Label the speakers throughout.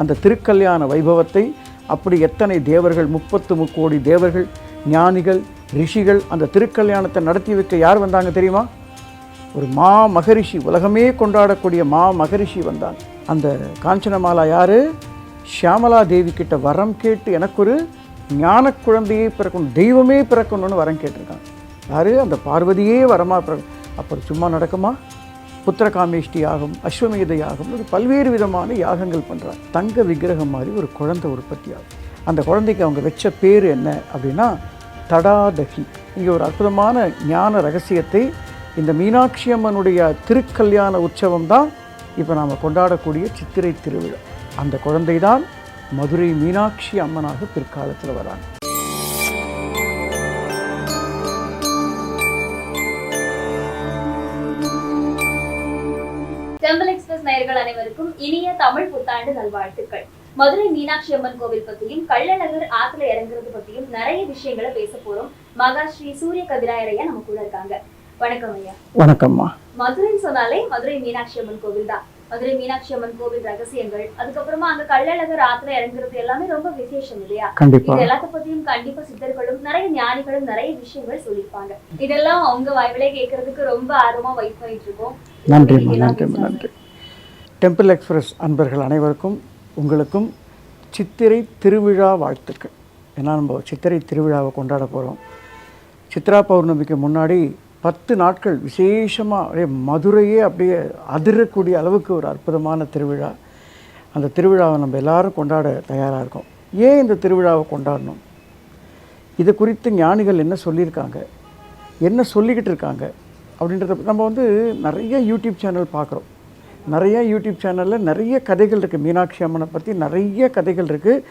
Speaker 1: அந்த திருக்கல்யாண வைபவத்தை அப்படி எத்தனை தேவர்கள் முப்பத்து முக்கோடி தேவர்கள் ஞானிகள் ரிஷிகள் அந்த திருக்கல்யாணத்தை நடத்தி வைக்க யார் வந்தாங்க தெரியுமா? ஒரு மா மகரிஷி உலகமே கொண்டாடக்கூடிய மா மகரிஷி வந்தான். அந்த காஞ்சனமாலா யார்? ஷியாமலா தேவி கிட்ட வரம் கேட்டு எனக்கு ஒரு ஞான குழந்தையே பிறக்கணும் தெய்வமே பிறக்கணும்னு வரம் கேட்டிருக்காங்க யாரு? அந்த பார்வதியே வரமா பிறக்கணும் அப்புறம் சும்மா நடக்குமா? புத்திரகாமேஷ்டி யாகம் அஸ்வமேத யாகம் இது பல்வேறு விதமான யாகங்கள் பண்ணுறாங்க தங்க விக்கிரகம் மாதிரி ஒரு குழந்தை உற்பத்தி ஆகும் அந்த குழந்தைக்கு அவங்க வச்ச பேர் என்ன அப்படின்னா தடாதகி. இங்கே ஒரு அற்புதமான ஞான ரகசியத்தை இந்த மீனாட்சி அம்மனுடைய திருக்கல்யாண உற்சவம் தான் இப்போ நாம் கொண்டாடக்கூடிய சித்திரை திருவிழா. அந்த குழந்தை தான் மதுரை மீனாட்சி அம்மனாக பிற்காலத்தில் வராங்க.
Speaker 2: நேயர்கள் அனைவருக்கும் இனிய தமிழ் புத்தாண்டு நல்வாழ்த்துக்கள். மதுரை மீனாட்சி அம்மன் கோவில் பத்தியும் கள்ளழகர் ஆத்துல இறங்குறது பத்தியும் நிறைய விஷயங்களை பேச போறோம். மகா ஸ்ரீ சூரிய கவிராயர் ஐயா நம்ம கூட இருக்காங்க. வணக்கம் ஐயா.
Speaker 1: வணக்கம்மா.
Speaker 2: மதுரைன்னு சொன்னாலே மதுரை மீனாட்சி அம்மன் கோவில் தான். மதுரை மீனாட்சி அம்மன் கோவில் ரகசியங்கள் அதுக்கப்புறமா அங்க கள்ளழகர் ஆத்துல இறங்குறது எல்லாமே ரொம்ப விசேஷம் இல்லையா? இது எல்லாத்த பத்தியும் கண்டிப்பா சித்தர்களும் நிறைய ஞானிகளும் நிறைய விஷயங்கள் சொல்லியிருப்பாங்க. இதெல்லாம் அவங்க வாய்விலே கேட்கறதுக்கு ரொம்ப ஆர்வமா வெயிட் பண்ணிட்டு இருக்கோம்
Speaker 1: நன்றிம்மா
Speaker 2: பேசலாம்.
Speaker 1: நன்றி. டெம்பிள் எக்ஸ்பிரஸ் அன்பர்கள் அனைவருக்கும் உங்களுக்கும் சித்திரை திருவிழா வாழ்த்துக்கள். ஏன்னா நம்ம சித்திரை திருவிழாவை கொண்டாட போகிறோம் சித்ரா பௌர்ணமிக்கு முன்னாடி பத்து நாட்கள் விசேஷமாக அப்படியே மதுரையே அப்படியே அதிரக்கூடிய அளவுக்கு ஒரு அற்புதமான திருவிழா. அந்த திருவிழாவை நம்ம எல்லாரும் கொண்டாட தயாராக இருக்கோம். ஏன் இந்த திருவிழாவை கொண்டாடணும்? இது குறித்து ஞானிகள் என்ன சொல்லியிருக்காங்க? என்ன சொல்லிக்கிட்டு இருக்காங்க? அப்படின்றத நம்ம வந்து நிறைய யூடியூப் சேனல் பார்க்குறோம். நிறைய யூடியூப் சேனலில் நிறைய கதைகள் இருக்குது மீனாட்சி அம்மனை பற்றி நிறைய கதைகள் இருக்குது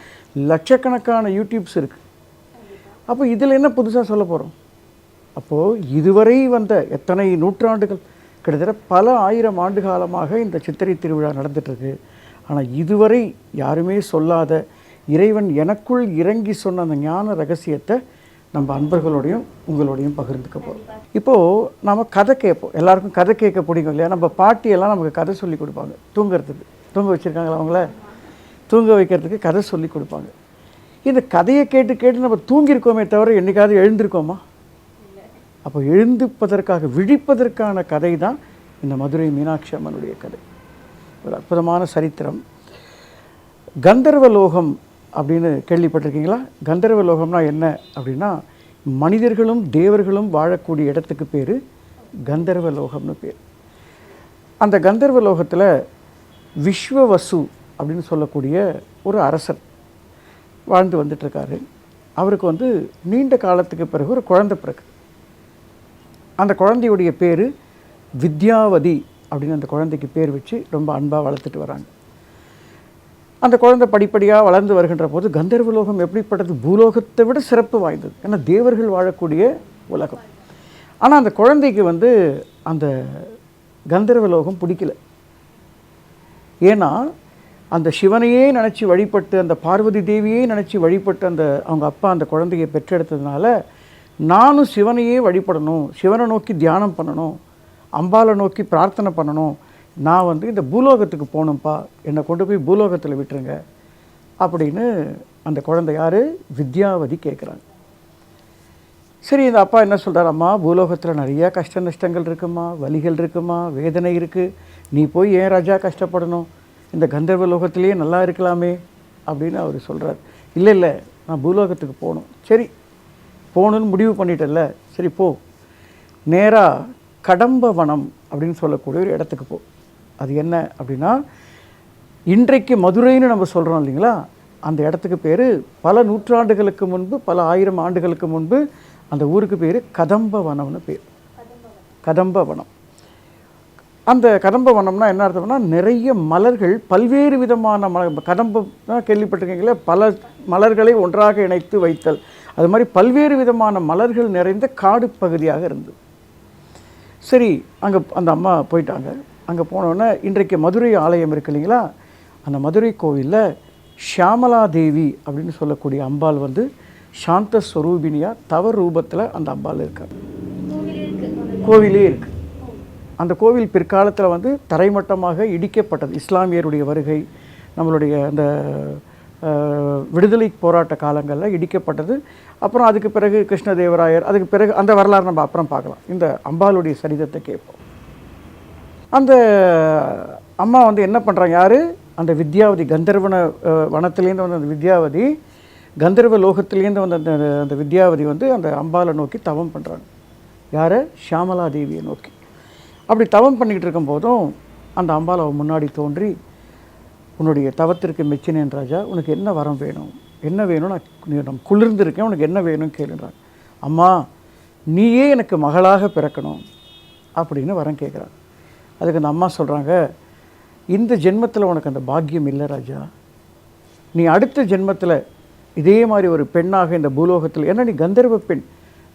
Speaker 1: லட்சக்கணக்கான யூடியூப்ஸ் இருக்குது அப்போ இதில் என்ன புதுசாக சொல்ல போகிறோம் அப்போது இதுவரை வந்த எத்தனை நூற்றாண்டுகள்? கிட்டத்தட்ட பல ஆயிரம் ஆண்டு காலமாக இந்த சித்திரை திருவிழா நடந்துகிட்ருக்கு ஆனால் இதுவரை யாருமே சொல்லாத இறைவன் எனக்குள் இறங்கி சொன்ன அந்த ஞான ரகசியத்தை நம்ம அன்பர்களோடையும் உங்களோடையும் பகிர்ந்துக்க போகிறோம் இப்போது நம்ம கதை கேட்போம். எல்லாருக்கும் கதை கேட்க பிடிக்கும் இல்லையா? நம்ம பாட்டியெல்லாம் நமக்கு கதை சொல்லி கொடுப்பாங்க. தூங்குறதுக்கு. தூங்க வச்சுருக்காங்களா அவங்கள? தூங்க வைக்கிறதுக்கு கதை சொல்லி கொடுப்பாங்க. இந்த கதையை கேட்டு கேட்டு நம்ம தூங்கியிருக்கோமே தவிர என்னைக்காவது எழுந்திருக்கோமா? அப்போ எழுந்துப்பதற்காக விழிப்பதற்கான கதை தான் இந்த மதுரை மீனாட்சி அம்மனுடைய கதை. ஒரு அற்புதமான சரித்திரம். கந்தர்வ லோகம் அப்படின்னு கேள்விப்பட்டிருக்கீங்களா? கந்தர்வ லோகம்னா என்ன அப்படின்னா மனிதர்களும் தேவர்களும் வாழக்கூடிய இடத்துக்கு பேர் கந்தர்வ லோகம்னு பேர். அந்த கந்தர்வ லோகத்தில் விஸ்வவசு அப்படின்னு சொல்லக்கூடிய ஒரு அரசர் வாழ்ந்து வந்துட்டுருக்காரு. அவருக்கு வந்து நீண்ட காலத்துக்கு பிறகு ஒரு குழந்தை பிறகு அந்த குழந்தையுடைய பேர் வித்யாவதி அப்படின்னு அந்த குழந்தைக்கு பேர் வச்சு ரொம்ப அன்பாக வளர்த்துட்டு வராங்க. அந்த குழந்தை படிப்படியாக வளர்ந்து வருகின்ற போது கந்தர்வ லோகம் எப்படிப்பட்டது? பூலோகத்தை விட சிறப்பு வாய்ந்தது. ஏன்னா தேவர்கள் வாழக்கூடிய உலகம். ஆனால் அந்த குழந்தைக்கு வந்து அந்த கந்தர்வ லோகம் பிடிக்கல. ஏன்னா அந்த சிவனையே நினச்சி வழிபட்டு அந்த பார்வதி தேவியே நினச்சி வழிபட்டு அந்த அவங்க அப்பா அந்த குழந்தையை பெற்றெடுத்ததுனால நானும் சிவனையே வழிபடணும் சிவனை நோக்கி தியானம் பண்ணணும் அம்பாளை நோக்கி பிரார்த்தனை பண்ணணும் நான் வந்து இந்த பூலோகத்துக்கு போகணும்ப்பா என்னை கொண்டு போய் பூலோகத்தில் விட்டுருங்க அப்படின்னு அந்த குழந்தை யார்? வித்யாவதி கேட்குறாங்க சரி இந்த அப்பா என்ன சொல்கிறார் அம்மா பூலோகத்தில் நிறைய கஷ்ட நஷ்டங்கள் இருக்குமா? வலிகள் இருக்குமா? வேதனை இருக்குது நீ போய் ஏன் ராஜா கஷ்டப்படணும்? இந்த கந்தர்வ லோகத்திலேயே நல்லா இருக்கலாமே அப்படின்னு அவர் சொல்கிறார் இல்லை இல்லை நான் பூலோகத்துக்கு போகணும். சரி போகணுன்னு முடிவு பண்ணிட்டல சரி போ. நேராக கடம்ப வனம் அப்படின்னு சொல்லக்கூடிய ஒரு இடத்துக்கு போ. அது என்ன அப்படின்னா இன்றைக்கு மதுரைன்னு நம்ம சொல்கிறோம் இல்லைங்களா? அந்த இடத்துக்கு பேர் பல நூற்றாண்டுகளுக்கு முன்பு பல ஆயிரம் ஆண்டுகளுக்கு முன்பு அந்த ஊருக்கு பேர் கதம்ப வனம்னு பேர். கதம்ப வனம் அந்த கதம்ப வனம்னா என்ன அர்த்தம்னா நிறைய மலர்கள் பல்வேறு விதமான மலர் கதம்பம் கேள்விப்பட்டிருக்கீங்களே? பல மலர்களை ஒன்றாக இணைத்து வைத்தல். அது மாதிரி பல்வேறு விதமான மலர்கள் நிறைந்த காடு பகுதியாக இருந்தது. சரி அங்கே அந்த அம்மா போயிட்டாங்க. அங்கே போனோடனே இன்றைக்கு மதுரை ஆலயம் இருக்கு இல்லைங்களா? அந்த மதுரை கோவிலில் ஷியாமலா தேவி அப்படின்னு சொல்லக்கூடிய அம்பாள் வந்து சாந்த ஸ்வரூபினியாக தவ ரூபத்தில் அந்த அம்பாள் இருக்கார்
Speaker 2: கோவில் இருக்கு.
Speaker 1: கோவிலே இருக்குது அந்த கோவில் பிற்காலத்தில் வந்து தரைமட்டமாக இடிக்கப்பட்டது. இஸ்லாமியருடைய வருகை நம்மளுடைய அந்த விடுதலை போராட்ட காலங்களில் இடிக்கப்பட்டது. அப்புறம் அதுக்கு பிறகு கிருஷ்ணதேவராயர் அதுக்கு பிறகு அந்த வரலாறு நம்ம அப்புறம் பார்க்கலாம். இந்த அம்பாளுடைய சரிதத்தை கேட்போம். அந்த அம்மா வந்து என்ன பண்ணுறாங்க யார்? அந்த வித்யாவதி கந்தர்வன வனத்துலேருந்து வந்த அந்த வித்யாவதி கந்தர்வ லோகத்துலேருந்து வந்த அந்த அந்த வித்யாவதி வந்து அந்த அம்பாவை நோக்கி தவம் பண்ணுறாங்க யாரை? ஷியாமலா தேவியை நோக்கி. அப்படி தவம் பண்ணிக்கிட்டு இருக்கும்போதும் அந்த அம்பாள் அவன் முன்னாடி தோன்றி உன்னுடைய தவத்திற்கு மெச்சினேன் ராஜா உனக்கு என்ன வரம் வேணும்? என்ன வேணும் நான் நீ நான் குளிர்ந்திருக்கேன் உனக்கு என்ன வேணும் கேளுன்றாங்க அம்மா நீயே எனக்கு மகளாக பிறக்கணும் அப்படின்னு வரம் கேட்குறாங்க அதுக்கு அந்த அம்மா சொல்கிறாங்க இந்த ஜென்மத்தில் உனக்கு அந்த பாக்கியம் இல்லை ராஜா. நீ அடுத்த ஜென்மத்தில் இதே மாதிரி ஒரு பெண்ணாக இந்த பூலோகத்தில் ஏன்னா நீ கந்தர்வ பெண்.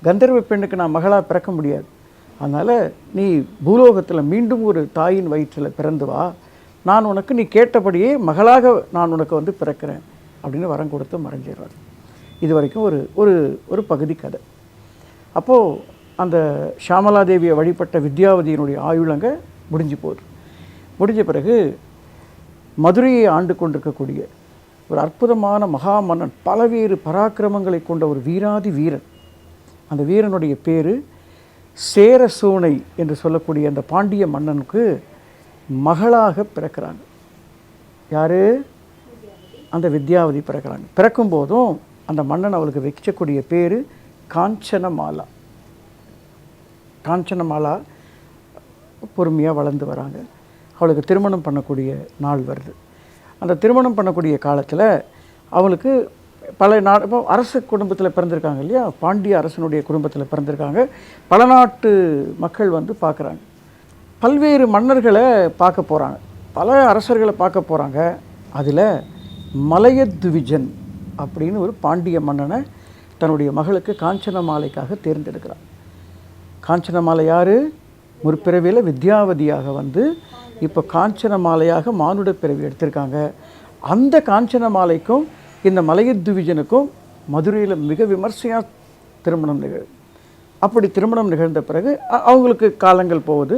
Speaker 1: கந்தர்வ பெண்ணுக்கு நான் மகளாக பிறக்க முடியாது. அதனால் நீ பூலோகத்தில் மீண்டும் ஒரு தாயின் வயிற்றில் பிறந்து வா. நான் உனக்கு நீ கேட்டபடியே மகளாக நான் உனக்கு வந்து பிறக்கிறேன் அப்படின்னு வரம் கொடுத்து மறைஞ்சிடுறாரு. இது வரைக்கும் ஒரு ஒரு ஒரு பகுதி கதை. அப்போது அந்த ஷாமலாதேவியை வழிபட்ட வித்யாவதியினுடைய ஆயுளங்க முடிஞ்சு போகுது. முடிஞ்ச பிறகு மதுரையை ஆண்டு கொண்டிருக்கக்கூடிய ஒரு அற்புதமான மகா மன்னன் பலவேறு பராக்கிரமங்களை கொண்ட ஒரு வீராதி வீரன். அந்த வீரனுடைய பேர் சேரசோனை என்று சொல்லக்கூடிய அந்த பாண்டிய மன்னனுக்கு மகளாக பிறக்கிறாங்க. யார்? அந்த வித்யாவதி பிறக்கிறாங்க. பிறக்கும் போதும் அந்த மன்னன் அவளுக்கு வைக்கக்கூடிய பேர் காஞ்சனமாலா. காஞ்சனமாலா பொறுமையாக வளர்ந்து வராங்க. அவளுக்கு திருமணம் பண்ணக்கூடிய நாள் வருது. அந்த திருமணம் பண்ணக்கூடிய காலத்தில் அவளுக்கு பல நாடு இப்போ அரசு குடும்பத்தில் பிறந்திருக்காங்க இல்லையா? பாண்டிய அரசனுடைய குடும்பத்தில் பிறந்திருக்காங்க. பல நாட்டு மக்கள் வந்து பார்க்குறாங்க. பல்வேறு மன்னர்களை பார்க்க போகிறாங்க பல அரசர்களை பார்க்க போகிறாங்க அதில் மலையத்விஜன் அப்படின்னு ஒரு பாண்டிய மன்னனை தன்னுடைய மகளுக்கு காஞ்சன மாலைக்காக தேர்ந்தெடுக்கிறான் காஞ்சனமாலை யார்? முற்பிறவியில் வித்யாவதியாக வந்து இப்போ காஞ்சன மாலையாக மானுட பிறவி எடுத்திருக்காங்க. அந்த காஞ்சன மாலைக்கும் இந்த மலையத்விஜனுக்கும் மதுரையில் மிக விமர்சையாக திருமணம் நிகழ் அப்படி திருமணம் நிகழ்ந்த பிறகு அவங்களுக்கு காலங்கள் போவது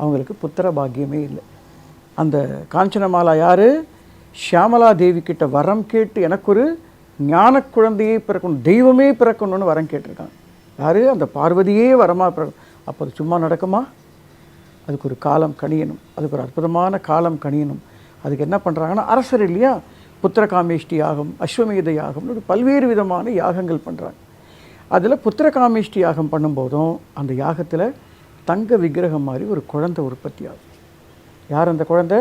Speaker 1: அவங்களுக்கு புத்திர பாக்கியமே இல்லை. அந்த காஞ்சனமாலா யார்? ஷியாமலா தேவி கிட்ட வரம் கேட்டு எனக்கு ஒரு ஞான குழந்தையே பிறக்கணும் தெய்வமே பிறக்கணும்னு வரம் கேட்டிருக்காங்க. யார்? அந்த பார்வதியே வரமாக பிறக்கணும் அப்போ அது சும்மா நடக்குமா? அதுக்கு ஒரு காலம் கணியணும். அதுக்கு ஒரு அற்புதமான காலம் கணியணும். அதுக்கு என்ன பண்ணுறாங்கன்னா அரசர் இல்லையா? புத்திரகாமேஷ்டி யாகம் அஸ்வமேத யாகம்னு ஒரு பல்வேறு விதமான யாகங்கள் பண்ணுறாங்க அதில் புத்திரகாமேஷ்டி யாகம் பண்ணும்போதும் அந்த யாகத்தில் தங்க விக்கிரகம் மாதிரி ஒரு குழந்தை உற்பத்தி ஆகும் யார் அந்த குழந்தை?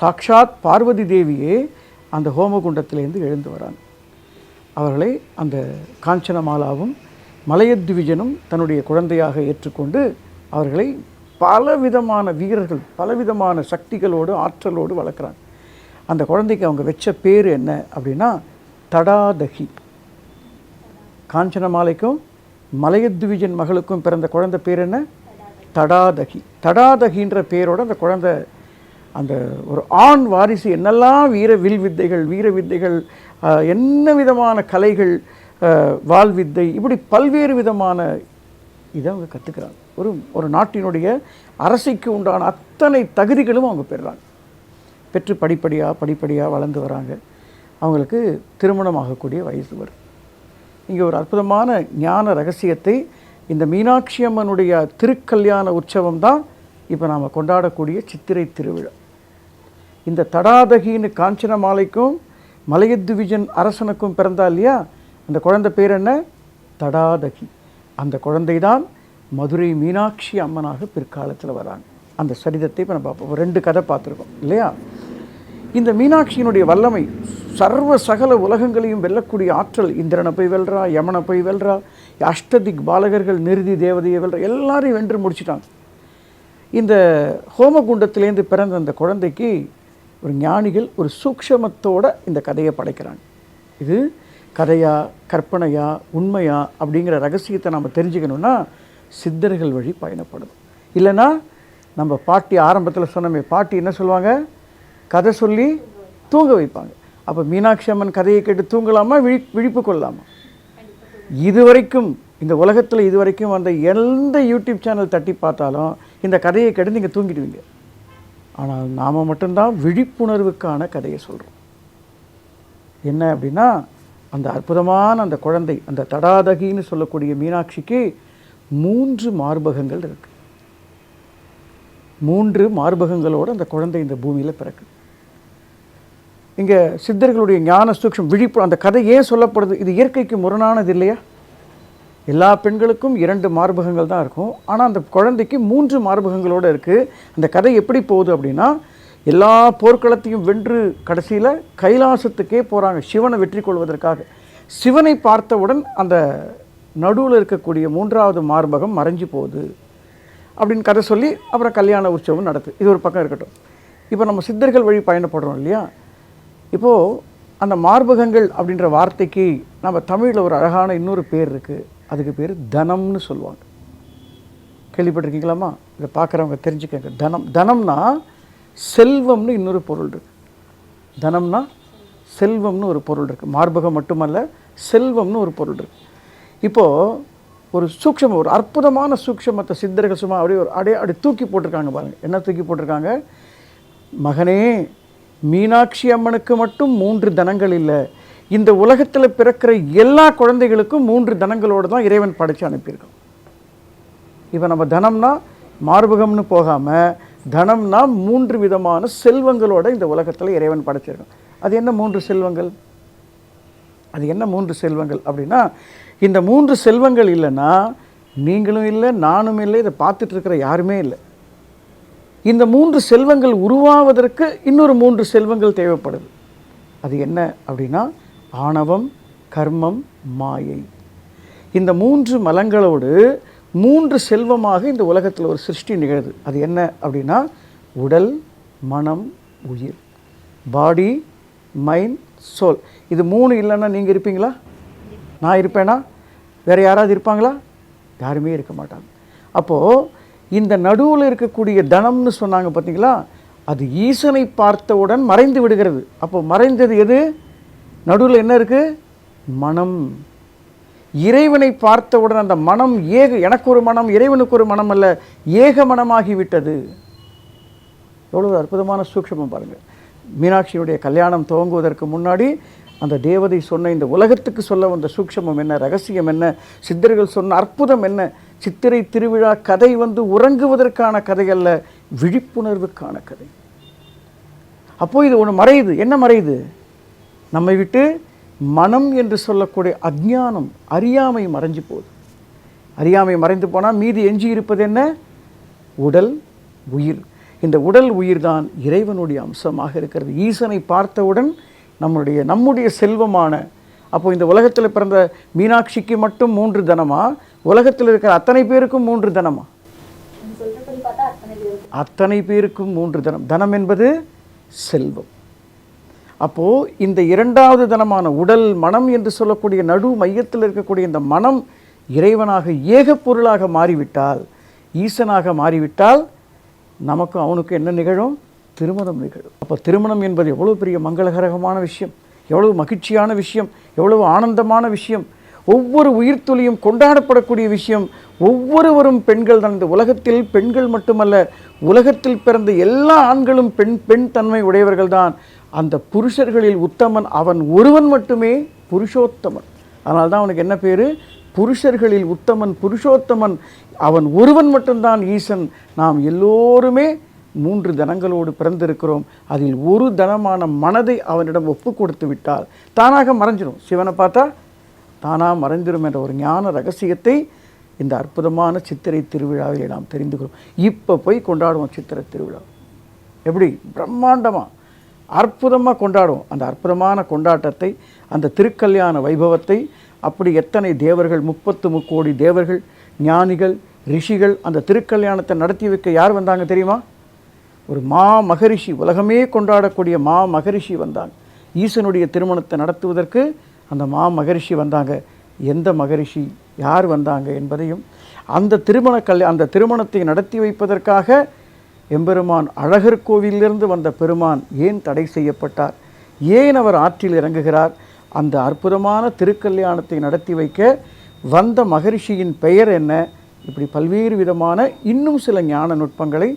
Speaker 1: சாக்ஷாத் பார்வதி தேவியே அந்த ஹோமகுண்டத்திலேருந்து எழுந்து வராங்க. அவர்களை அந்த காஞ்சனமாலாவும் மலையத்விஜனும் தன்னுடைய குழந்தையாக ஏற்றுக்கொண்டு அவர்களை பல விதமான வீரர்கள் பலவிதமான சக்திகளோடு ஆற்றலோடு வளர்க்குறாங்க. அந்த குழந்தைக்கு அவங்க வச்ச பேர் என்ன அப்படின்னா தடாதகி. காஞ்சனமாலைக்கும் மலையத்விஜன் மகளுக்கும் பிறந்த குழந்தை பேர் என்ன? தடாதகி. தடாதகின்ற பேரோட அந்த குழந்தை அந்த ஒரு ஆண் வாரிசு என்னெல்லாம் வீர வில் வித்தைகள் வீர வித்தைகள் என்ன விதமான கலைகள் வாழ்வித்தை வாள் வித்தை இப்படி பல்வேறு விதமான இதை அவங்க கற்றுக்கிறாங்க ஒரு ஒரு நாட்டினுடைய அரசைக்கு உண்டான அத்தனை தகுதிகளும் அவங்க பெறுறாங்க. பெற்று படிப்படியாக படிப்படியாக வளர்ந்து வராங்க. அவங்களுக்கு திருமணம் ஆகக்கூடிய வயசு வரும். இங்கே ஒரு அற்புதமான ஞான ரகசியத்தை இந்த மீனாட்சி அம்மனுடைய திருக்கல்யாண உற்சவம் தான் இப்போ நாம் கொண்டாடக்கூடிய சித்திரை திருவிழா. இந்த தடாதகின்னு காஞ்சன மாலைக்கும் மலையத்விஜன் அரசனுக்கும் பிறந்தா இல்லையா? அந்த குழந்தை பேர் என்ன? தடாதகி. அந்த குழந்தை தான் மதுரை மீனாட்சி அம்மனாக பிற்காலத்தில் வராங்க. அந்த சரிதத்தை இப்போ நம்ம பார்ப்போம். ரெண்டு கதை பார்த்துருக்கோம் இல்லையா? இந்த மீனாட்சியினுடைய வல்லமை சர்வ சகல உலகங்களையும் வெல்லக்கூடிய ஆற்றல் இந்திரனை போய் வெல்றா யமனை போய் வெல்றா அஷ்டதிக் பாலகர்கள் நிருதி தேவதையை வெல்றா எல்லாரையும் வென்று முடிச்சிட்டாங்க. இந்த ஹோமகுண்டத்திலேருந்து பிறந்த அந்த குழந்தைக்கு ஒரு ஞானிகள் ஒரு சூக்ஷமத்தோட இந்த கதையை படைக்கிறாங்க. இது கதையா கற்பனையா உண்மையா அப்படிங்கிற ரகசியத்தை நம்ம தெரிஞ்சுக்கணுன்னா சித்தர்கள் வழி பயணப்படும். இல்லைன்னா நம்ம பாட்டி ஆரம்பத்தில் சொன்னமே பாட்டி என்ன சொல்லுவாங்க? கதை சொல்லி தூங்க வைப்பாங்க. அப்போ மீனாட்சி அம்மன் கதையை கேட்டு தூங்கலாமா? விழி விழிப்பு கொள்ளலாமா? இதுவரைக்கும் இந்த உலகத்தில் இதுவரைக்கும் அந்த எந்த யூடியூப் சேனல் தட்டி பார்த்தாலும் இந்த கதையை கேட்டு நீங்கள் தூங்கிடுவீங்க. ஆனால் நாம் மட்டும்தான் விழிப்புணர்வுக்கான கதையை சொல்கிறோம் என்ன அப்படின்னா அந்த அற்புதமான அந்த குழந்தை அந்த தடாதகின்னு சொல்லக்கூடிய மீனாட்சிக்கு மூன்று மார்பகங்கள் இருக்கு. மூன்று மார்பகங்களோடு அந்த குழந்தை இந்த பூமியில் பிறக்குது இங்கே சித்தர்களுடைய ஞான சூக்ஷம் விழிப்பு அந்த கதை ஏன் சொல்லப்படுது? இது இயற்கைக்கு முரணானது இல்லையா? எல்லா பெண்களுக்கும் இரண்டு மார்பகங்கள் தான் இருக்கும். ஆனால் அந்த குழந்தைக்கு மூன்று மார்பகங்களோடு இருக்குது அந்த கதை எப்படி போகுது அப்படின்னா எல்லா போர்க்களத்தையும் வென்று கடைசியில் கைலாசத்துக்கே போகிறாங்க சிவனை வெற்றி கொள்வதற்காக. சிவனை பார்த்தவுடன் அந்த நடுவில் இருக்கக்கூடிய மூன்றாவது மார்பகம் மறைஞ்சு போகுது. அப்படின்னு கதை சொல்லி அப்புறம் கல்யாண உற்சவம் நடக்குது. இது ஒரு பக்கம் இருக்கட்டும். இப்போ நம்ம சித்தர்கள் வழி பயணப்படுறோம் இல்லையா? இப்போது அந்த மார்பகங்கள் அப்படின்ற வார்த்தைக்கு நம்ம தமிழில் ஒரு அழகான இன்னொரு பேர் இருக்குது அதுக்கு பேர் தனம்னு சொல்லுவாங்க. கேள்விப்பட்டிருக்கீங்களாம்மா? இதை பார்க்குறவங்க தெரிஞ்சுக்கங்க. தனம் தனம்னா செல்வம்னு இன்னொரு பொருள் இருக்குது தனம்னா செல்வம்னு ஒரு பொருள் இருக்குது மார்பகம் மட்டுமல்ல செல்வம்னு ஒரு பொருள் இருக்குது இப்போது ஒரு சூக்ஷமம் ஒரு அற்புதமான சூக்ஷமத்தை சித்தர்கள் சும்மா அப்படியே ஒரு அப்படியே அப்படி தூக்கி போட்டிருக்காங்க பாருங்க. என்ன தூக்கி போட்டிருக்காங்க? மகனே மீனாட்சி அம்மனுக்கு மட்டும் மூன்று தனங்கள் இல்லை. இந்த உலகத்தில் பிறக்கிற எல்லா குழந்தைகளுக்கும் மூன்று தனங்களோடு தான் இறைவன் படைச்சு அனுப்பியிருக்கான். இப்போ நம்ம தனம்னா மார்பகம்னு போகாமல் தனம்னா மூன்று விதமான செல்வங்களோட இந்த உலகத்தில் இறைவன் படைச்சிருக்கான். அது என்ன மூன்று செல்வங்கள்? அது என்ன மூன்று செல்வங்கள் அப்படின்னா இந்த மூன்று செல்வங்கள் இல்லைன்னா நீங்களும் இல்லை நானும் இல்லை இதை பார்த்துட்டு இருக்கிற யாருமே இல்லை. இந்த மூன்று செல்வங்கள் உருவாவதற்கு இன்னொரு மூன்று செல்வங்கள் தேவைப்படுது. அது என்ன அப்படின்னா ஆணவம் கர்மம் மாயை. இந்த மூன்று மலங்களோடு மூன்று செல்வமாக இந்த உலகத்தில் ஒரு சிருஷ்டி நிகழுது. அது என்ன அப்படின்னா உடல் மனம் உயிர். Body mind soul. இது மூணு இல்லைன்னா நீங்கள் இருப்பீங்களா? நான் இருப்பேனா? வேறு யாராவது இருப்பாங்களா? யாருமே இருக்க மாட்டாங்க. அப்போது இந்த நடுவில் இருக்கக்கூடிய தனம்னு சொன்னாங்க பார்த்தீங்களா அது ஈசனை பார்த்தவுடன் மறைந்து விடுகிறது. அப்போ மறைந்தது எது? நடுவில் என்ன இருக்குது மனம். இறைவனை பார்த்தவுடன் அந்த மனம் ஏக எனக்கு ஒரு மனம் இறைவனுக்கு ஒரு மனம் அல்ல ஏக மனமாகிவிட்டது. எவ்வளோ அற்புதமான சூக்ஷமம் பாருங்கள் மீனாட்சியுடைய கல்யாணம் துவங்குவதற்கு முன்னாடி அந்த தேவதை சொன்ன இந்த உலகத்துக்கு சொல்ல வந்த சூக்ஷமம் என்ன ரகசியம் என்ன சித்தர்கள் சொன்ன அற்புதம் என்ன சித்திரை திருவிழா கதை வந்து உறங்குவதற்கான கதை அல்ல விழிப்புணர்வுக்கான கதை. அப்போ இது ஒன்று மறையுது. என்ன மறையுது? நம்மை விட்டு மனம் என்று சொல்லக்கூடிய அஜ்ஞானம் அறியாமை மறைஞ்சு போகுது. அறியாமை மறைந்து போனால் மீதி எஞ்சி இருப்பது என்ன? உடல் உயிர். இந்த உடல் உயிர் தான் இறைவனுடைய அம்சமாக இருக்கிறது. ஈசனை பார்த்தவுடன் நம்முடைய நம்முடைய செல்வமான. அப்போ இந்த உலகத்தில் பிறந்த மீனாட்சிக்கு மட்டும் மூன்று தனமா? உலகத்தில் இருக்கிற அத்தனை பேருக்கும் மூன்று தனமா?
Speaker 2: அத்தனை
Speaker 1: அத்தனை பேருக்கும் மூன்று தனம். தனம் என்பது செல்வம். அப்போது இந்த இரண்டாவது தனமான உடல் மனம் என்று சொல்லக்கூடிய நடு மையத்தில் இருக்கக்கூடிய இந்த மனம் இறைவனாக ஏக பொருளாக மாறிவிட்டால் ஈசனாக மாறிவிட்டால் நமக்கும் அவனுக்கும் என்ன நிகழும்? திருமணம் நிகழும். அப்போ திருமணம் என்பது எவ்வளோ பெரிய மங்களகரகமான விஷயம் எவ்வளவு மகிழ்ச்சியான விஷயம் எவ்வளவு ஆனந்தமான விஷயம். ஒவ்வொரு உயிர்த்துளியும் கொண்டாடப்படக்கூடிய விஷயம். ஒவ்வொருவரும் பெண்கள் தான். இந்த உலகத்தில் பெண்கள் மட்டுமல்ல உலகத்தில் பிறந்த எல்லா ஆண்களும் பெண் பெண் தன்மை உடையவர்கள் தான். அந்த புருஷர்களில் உத்தமன் அவன் ஒருவன் மட்டுமே புருஷோத்தமன். அதனால் தான் அவனுக்கு என்ன பேர்? புருஷர்களில் உத்தமன் புருஷோத்தமன். அவன் ஒருவன் மட்டும்தான் ஈசன். நாம் எல்லோருமே மூன்று தனங்களோடு பிறந்திருக்கிறோம். அதில் ஒரு தனமான மனதை அவனிடம் ஒப்பு கொடுத்து விட்டால் தானாக மறைஞ்சிடும் சிவனை பார்த்தா தானாக மறைஞ்சிடும் என்ற ஒரு ஞான ரகசியத்தை இந்த அற்புதமான சித்திரை திருவிழாவில் நாம் தெரிந்து கொள்வோம். இப்போ போய் கொண்டாடுவோம் சித்திரை திருவிழா. எப்படி? பிரம்மாண்டமாக அற்புதமாக கொண்டாடுவோம். அந்த அற்புதமான கொண்டாட்டத்தை அந்த திருக்கல்யாண வைபவத்தை அப்படி எத்தனை தேவர்கள் முப்பத்து முக்கோடி தேவர்கள் ஞானிகள் ரிஷிகள் அந்த திருக்கல்யாணத்தை நடத்தி வைக்க யார் வந்தாங்க தெரியுமா? ஒரு மா மகரிஷி உலகமே கொண்டாடக்கூடிய மா மகரிஷி வந்தாங்க ஈசனுடைய திருமணத்தை நடத்துவதற்கு அந்த மா மகரிஷி வந்தாங்க. எந்த மகரிஷி யார் வந்தாங்க என்பதையும் அந்த திருமண கல் அந்த திருமணத்தை நடத்தி வைப்பதற்காக எம்பெருமான் அழகர் கோவிலிருந்து வந்த பெருமான் ஏன் தடை செய்யப்பட்டார்? ஏன் அவர் ஆற்றில் இறங்குகிறார்? அந்த அற்புதமான திருக்கல்யாணத்தை நடத்தி வைக்க வந்த மகரிஷியின் பெயர் என்ன? இப்படி பல்வேறு விதமான இன்னும் சில ஞான நுட்பங்களை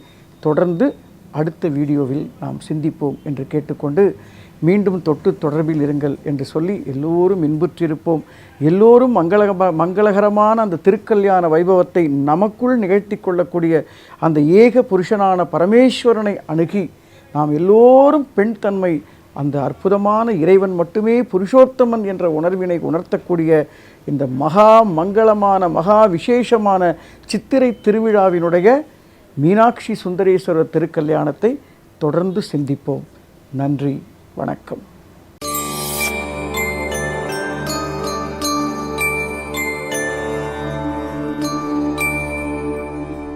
Speaker 1: தொடர்ந்து அடுத்த வீடியோவில் நாம் சிந்திப்போம் என்று கேட்டுக்கொண்டு மீண்டும் தொட்டு தொடர்பில் இருங்கள் என்று சொல்லி எல்லோரும் இன்புற்றிருப்போம். எல்லோரும் மங்கள மங்களகரமான அந்த திருக்கல்யாண வைபவத்தை நமக்குள் நிகழ்த்தி கொள்ளக்கூடிய அந்த ஏக புருஷனான பரமேஸ்வரனை அணுகி நாம் எல்லோரும் பெண் தன்மை அந்த அற்புதமான இறைவன் மட்டுமே புருஷோத்தமன் என்ற உணர்வினை உணர்த்தக்கூடிய இந்த மகா மங்களமான மகா விசேஷமான சித்திரை திருவிழாவினுடைய மீனாட்சி சுந்தரேஸ்வரர் திருக்கல்யாணத்தை தொடர்ந்து சிந்திப்போம். நன்றி வணக்கம்.